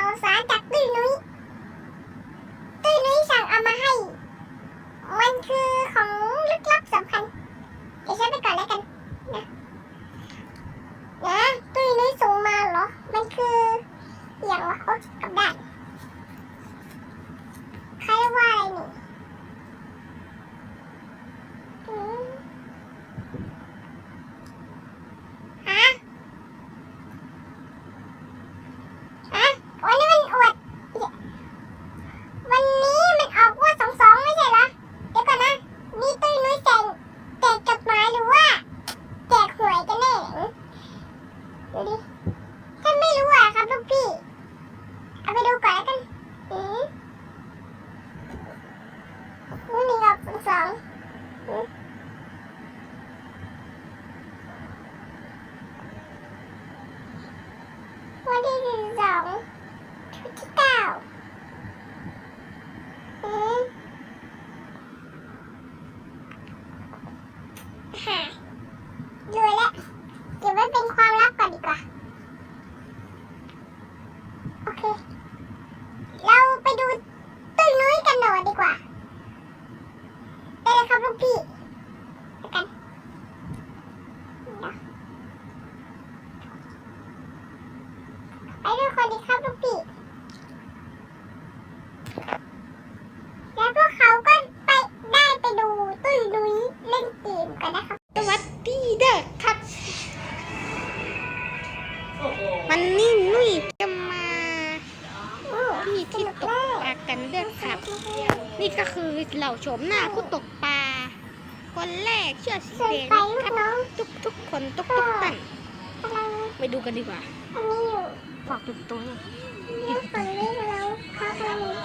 ข่าสารจากพี่นุ้ย วันที่สิบสองชุดที่เก้าอืมหาดูแล้วเก็บไว้เป็นความลับก่อนดีกว่า โอเค เราไปดูตุ้ยนุ้ยกันหน่อยดีกว่าได้เลยครับลูกพี่ไปกัน ไปด้วยคนดีครับลูกพี่แล้วพวกเขาก็ไปได้ไปดูตุ้ยนุ้ยเล่นเกมกันนะครับสวัสดีเด้อครับ มันนี่นุ่ยจะมาโอ้ที่ที่ตกปลากันเด้อครับ นี่ก็คือเหล่าโฉมหน้าผู้ตกปลาคนแรกเชื่อสีเชิญแดงไปลูคกรับน้องทุกทุกคนทุกทุกท่านกำลัง ไปดูกันดีกว่าอันนี้อยู่ฝากตุกตัวลูกคนนี้เราเขากำลังดูตุ้ยนุ้ยอย่างสนุกสนาน